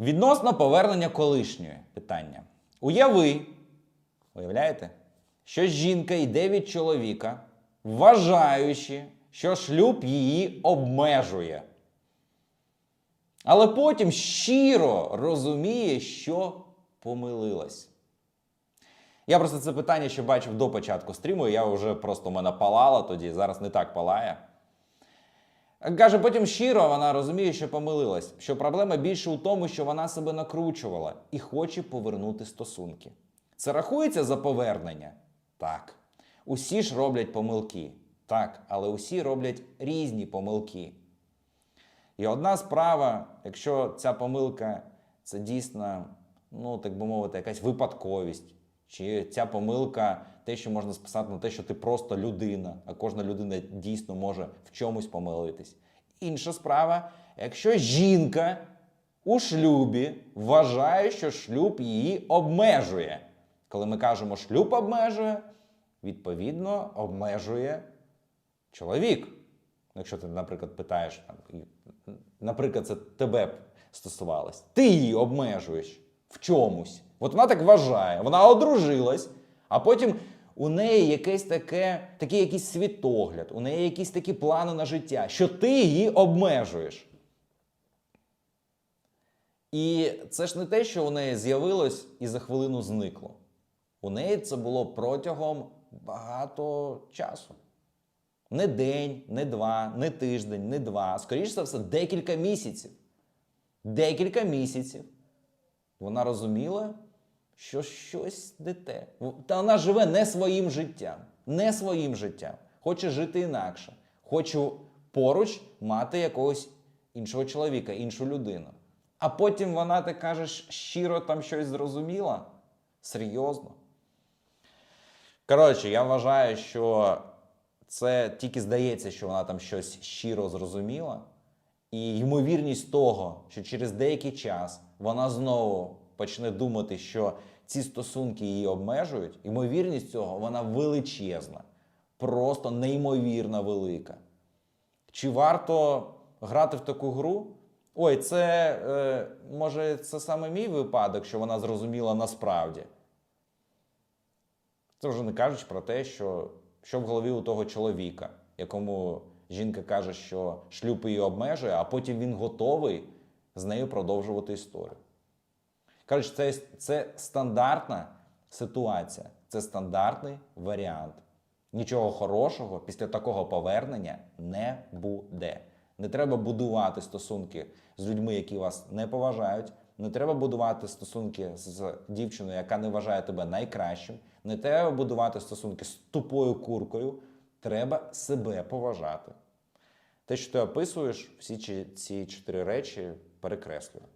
Відносно повернення колишньої питання. Уяви, уявляєте, що жінка йде від чоловіка, вважаючи, що шлюб її обмежує. Але потім щиро розуміє, що помилилась. Я просто це питання ще бачив до початку стріму, і я вже просто мене палала тоді, зараз не так палає. Каже, потім щиро вона розуміє, що помилилась, що проблема більше у тому, що вона себе накручувала і хоче повернути стосунки. Це рахується за повернення? Так. Усі ж роблять помилки. Так, але усі роблять різні помилки. І одна справа, якщо ця помилка це дійсно, ну так би мовити, якась випадковість, чи ця помилка, те, що можна списати на те, що ти просто людина, а кожна людина дійсно може в чомусь помилитись. Інша справа, якщо жінка у шлюбі вважає, що шлюб її обмежує. Коли ми кажемо шлюб обмежує, відповідно обмежує чоловік. Якщо ти, наприклад, питаєш, там, наприклад, це тебе стосувалось, ти її обмежуєш в чомусь. От вона так вважає, вона одружилась, а потім у неї якесь таке, такий якийсь світогляд, у неї якісь такі плани на життя, що ти її обмежуєш. І це ж не те, що у неї з'явилось і за хвилину зникло. У неї це було протягом багато часу. Не день, не два, не тиждень, не два. Скоріше за все, декілька місяців. Декілька місяців. Вона розуміла, що щось не те. Та вона живе не своїм життям. Не своїм життям. Хоче жити інакше. Хоче поруч мати якогось іншого чоловіка, іншу людину. А потім вона ти кажеш, щиро там щось зрозуміла? Серйозно. Коротше, я вважаю, що це тільки здається, що вона там щось щиро зрозуміла. І ймовірність того, що через деякий час вона знову почне думати, що ці стосунки її обмежують, ймовірність цього вона величезна, просто неймовірно велика. Чи варто грати в таку гру? Ой, це е, може це саме мій випадок, що вона зрозуміла насправді. Це вже не кажучи про те, що, що в голові у того чоловіка, якому жінка каже, що шлюб її обмежує, а потім він готовий з нею продовжувати історію. Кажуть, це, це стандартна ситуація, це стандартний варіант. Нічого хорошого після такого повернення не буде. Не треба будувати стосунки з людьми, які вас не поважають. Не треба будувати стосунки з дівчиною, яка не вважає тебе найкращим. Не треба будувати стосунки з тупою куркою. Треба себе поважати. Те, що ти описуєш, всі ці чотири речі перекреслюю.